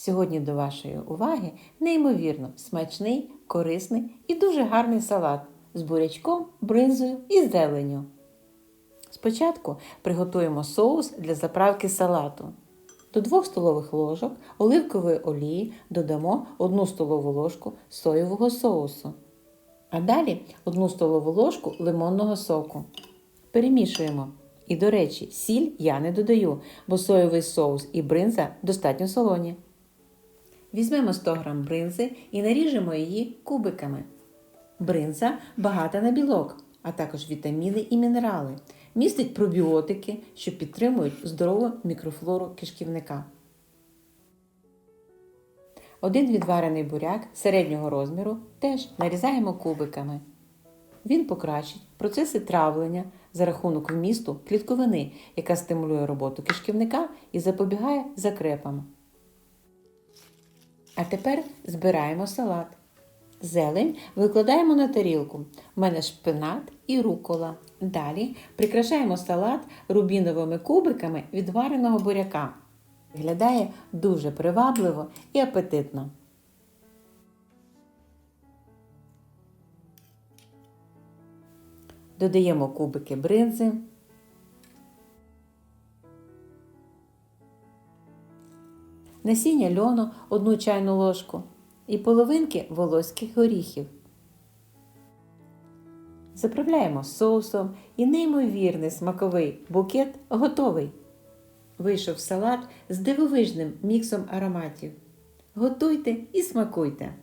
Сьогодні до вашої уваги неймовірно смачний, корисний і дуже гарний салат з бурячком, бринзою і зеленню. Спочатку приготуємо соус для заправки салату. До 2 столових ложок оливкової олії додамо 1 столову ложку соєвого соусу. А далі 1 столову ложку лимонного соку. Перемішуємо. І, до речі, сіль я не додаю, бо соєвий соус і бринза достатньо солоні. Візьмемо 100 г бринзи і наріжемо її кубиками. Бринза багата на білок, а також вітаміни і мінерали. Містить пробіотики, що підтримують здорову мікрофлору кишківника. Один відварений буряк середнього розміру теж нарізаємо кубиками. Він покращить процеси травлення за рахунок вмісту клітковини, яка стимулює роботу кишківника і запобігає закрепам. А тепер збираємо салат. Зелень викладаємо на тарілку. У мене шпинат і рукола. Далі прикрашаємо салат рубіновими кубиками відвареного буряка. Виглядає дуже привабливо і апетитно. Додаємо кубики бринзи. Насіння льону одну чайну ложку і половинки волоських горіхів. Заправляємо соусом і неймовірний смаковий букет готовий. Вийшов салат з дивовижним міксом ароматів. Готуйте і смакуйте!